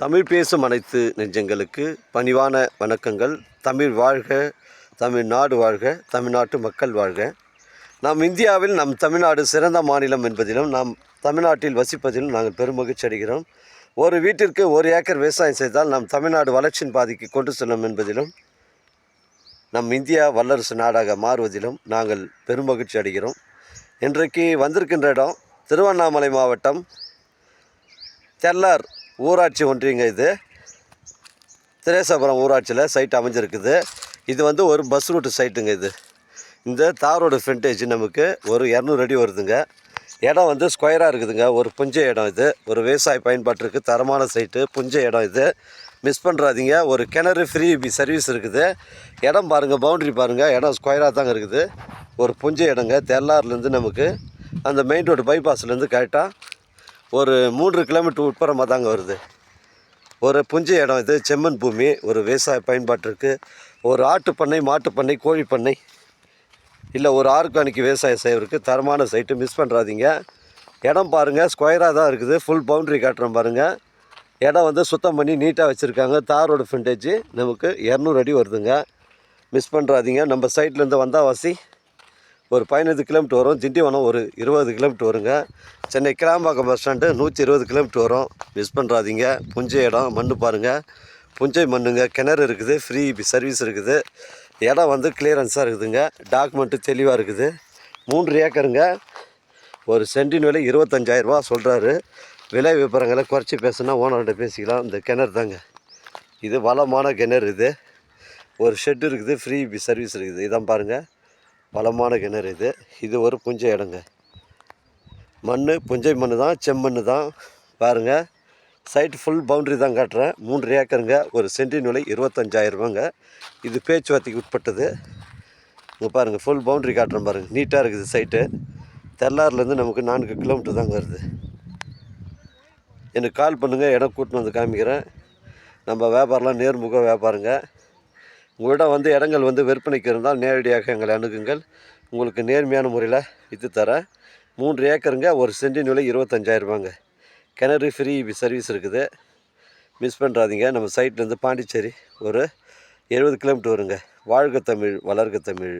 தமிழ் பேசும் அனைத்து நெஞ்சங்களுக்கு பணிவான வணக்கங்கள். தமிழ் வாழ்க தமிழ்நாடு வாழ்க தமிழ்நாட்டு மக்கள் வாழ்க. நாம் இந்தியாவில் நம் தமிழ்நாடு சிறந்த மாநிலம் என்பதிலும் நாம் தமிழ்நாட்டில் வசிப்பதிலும் நாங்கள் பெருமகிழ்ச்சி அடைகிறோம். ஒரு வீட்டிற்கு ஒரு ஏக்கர் விவசாயம் செய்தால் நம் தமிழ்நாடு வளர்ச்சியின் பாதிக்கு கொண்டு செல்லும் என்பதிலும் நம் இந்தியா வல்லரசு நாடாக மாறுவதிலும் நாங்கள் பெருமகிழ்ச்சி அடைகிறோம். இன்றைக்கு வந்திருக்கின்ற இடம் திருவண்ணாமலை மாவட்டம் தெல்லார் ஊராட்சி ஒன்றியங்க இது. திரேசாபுரம் ஊராட்சியில் சைட் அமைஞ்சிருக்குது. இது வந்து ஒரு பஸ் ரூட்டு சைட்டுங்க இது. இந்த தாரோட ஃப்ரண்டேஜ் நமக்கு ஒரு இரநூறு அடி வருதுங்க. இடம் வந்து ஸ்கொயராக இருக்குதுங்க. ஒரு புஞ்ச இடம் இது. ஒரு விவசாய பயன்பாட்டிற்கு தரமான சைட்டு புஞ்ச இடம் இது. மிஸ் பண்ணுறாதீங்க ஒரு கிணறு ஃப்ரீ சர்வீஸ் இருக்குது. இடம் பாருங்கள் பவுண்ட்ரி பாருங்கள் இடம் ஸ்கொயராக தாங்க இருக்குது. ஒரு புஞ்ச இடங்க. தெல்லார்லேருந்து நமக்கு அந்த மெயின் ரோடு பைபாஸ்லேருந்து கரெக்டாக ஒரு மூன்று கிலோமீட்டர் உட்புறமாக தாங்க வருது. ஒரு புஞ்ச இடம் இது செம்மண் பூமி ஒரு விவசாய பயன்பாட்டிற்கு ஒரு ஆட்டு பண்ணை மாட்டு பண்ணை கோழி பண்ணை இல்லை ஒரு ஆர்கானிக் விவசாயம் செய்வதற்கு தரமான சைட்டு மிஸ் பண்ணுறாதீங்க இடம் பாருங்கள் ஸ்கொயராக தான் இருக்குது ஃபுல் பவுண்ட்ரி காட்டுறோம் பாருங்கள் இடம் வந்து சுத்தம் பண்ணி நீட்டாக வச்சுருக்காங்க தாரோட ஃபிண்டேஜ் நமக்கு இரநூறு அடி வருதுங்க. மிஸ் பண்ணுறாதீங்க நம்ம சைட்லேருந்து வந்தால் வாசி. ஒரு பதினைந்து கிலோமீட்டர் வரும். திண்டிவனம் ஒரு இருபது கிலோமீட்டர் வருங்க. சென்னை கிளாம்பாக்கம் பஸ் ஸ்டாண்டு நூற்றி இருபது கிலோமீட்டர் வரும். மிஸ் பண்ணுறாதீங்க புஞ்சை இடம் மண் பாருங்கள் புஞ்சை மண்ணுங்க கிணறு இருக்குது ஃப்ரீ சர்வீஸ் இருக்குது. இடம் வந்து கிளியரன்ஸாக இருக்குதுங்க. டாக்குமெண்ட்டு தெளிவாக இருக்குது. மூன்று ஏக்கருங்க. ஒரு சென்டின் விலை இருபத்தஞ்சாயிரரூபா சொல்கிறாரு விலை விவரங்களை குறைச்சி பேசுனா ஓனர்கிட்ட பேசிக்கலாம். இந்த கிணறு தாங்க. இது வளமான கிணறு இது. ஒரு ஷெட் இருக்குது ஃப்ரீ சர்வீஸ் இருக்குது. இதான் பாருங்கள் பலமான கிணறு இது. இது ஒரு புஞ்சை இடங்க. மண் புஞ்சை மண் தான் செம்மண் தான். பாருங்கள் சைட் ஃபுல் பவுண்ட்ரி தான் காட்டுறேன். மூன்று ஏக்கருங்க. ஒரு சென்டின் விலை இருபத்தஞ்சாயிரம் ரூபாங்க. இது பேச்சுவார்த்தைக்கு உட்பட்டது. இங்கே பாருங்கள் ஃபுல் பவுண்ட்ரி காட்டுறேன் பாருங்கள் நீட்டாக இருக்குது சைட்டு தெல்லாறுலேருந்து நமக்கு நான்கு கிலோமீட்டர் தாங்க வருது. எனக்கு கால் பண்ணுங்கள் இடம் கூட்டின்னு வந்து காமிக்கிறேன். நம்ம வியாபாரம்லாம் நேர்முக வியாபாரங்க. உங்களிடம் வந்து இடங்கள் வந்து விற்பனைக்கு இருந்தால் நேரடியாக எங்களை அணுகுங்கள். உங்களுக்கு நேர்மையான முறையில் விற்று தரேன் மூன்று ஏக்கருங்க ஒரு சென்டின் விலை இருபத்தஞ்சாயிரரூபாங்க கிணறு ஃப்ரீ சர்வீஸ் இருக்குது. மிஸ் பண்ணுறாதீங்க நம்ம சைட்லேருந்து பாண்டிச்சேரி ஒரு எழுபது கிலோமீட்டர் வருங்க. வாழ்க தமிழ் வளர்க தமிழ்.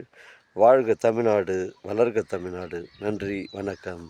வாழ்க தமிழ்நாடு வளர்க தமிழ்நாடு. நன்றி வணக்கம்.